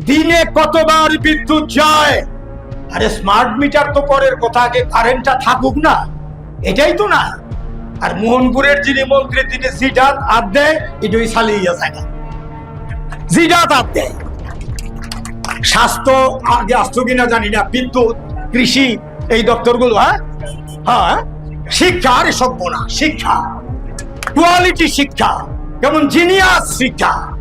দিনে কতবার বিদ্যুৎ যায়? আরে স্মার্ট মিটার তো পরের কথা, আগে কারেন্টটা থাকুক না। এটাই তো না। আর মোহনপুরের যিনি মন্ত্রী, তিনি জিডাত আর দেয় এটাই চালিয়ে থাকে। জিডাত আর দেয় স্বাস্থ্য আগে আসতো কিনা জানি না বিদ্যুৎ কৃষি, এই দপ্তরগুলো হ্যাঁ? হ্যাঁ শিক্ষা, আর সভ্য না শিক্ষা। কোয়ালিটি শিক্ষা। যেমন জিনিয়াস শিক্ষা।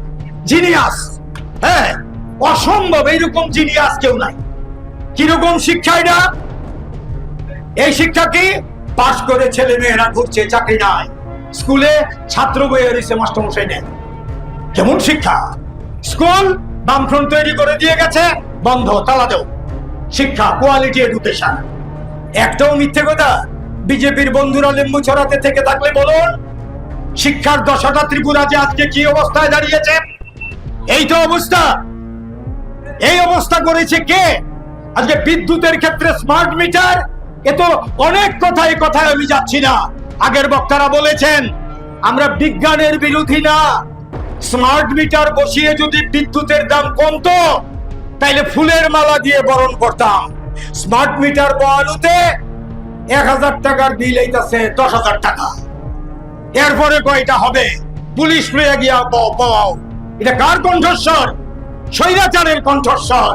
জিনিয়াস হ্যাঁ? অসম্ভব এইরকম জিনিয়াস কেউ নাই। কীরকম শিক্ষা এটা এই শিক্ষা কি? পাশ করে ছেলে মেয়েরা ঘুরছে, চাকরি নাই। স্কুলে ছাত্র বইয়ে রয়েছে মাস্টারমশাই নেন কেমন শিক্ষা? স্কুল বামফ্রন্ট তৈরি করে দিয়ে গেছে, বন্ধ, তালা দেও। শিক্ষা কোয়ালিটি এডুকেশন একটাও মিথ্যে কথা, বিজেপির বন্ধুরা লেম্বু ছড়াতে থেকে থাকলে বলুন, শিক্ষার দশাটা ত্রিপুরা যে আজকে কি অবস্থায় দাঁড়িয়েছে? এই তো অবস্থা। এই অবস্থা করেছে কে? আজকে বিদ্যুতের ক্ষেত্রে স্মার্ট মিটার এ তো অনেক কথা এই কথায় আমি যাচ্ছি না। আগের বক্তারা বলেছেন, আমরা বিজ্ঞানের বিরোধী না। স্মার্ট মিটার বসিয়ে যদি বিদ্যুতের দাম কমতো, তাইলে ফুলের মালা দিয়ে বরণ করতাম। স্মার্ট মিটার বহালুতে এক হাজার টাকার বিল এইতাছে দশ হাজার টাকা। এরপরে কয়টা হবে? পুলিশ পেয়ে গিয়া পাও এটা কার কণ্ঠস্বর? স্বৈরাচারের কণ্ঠস্বর।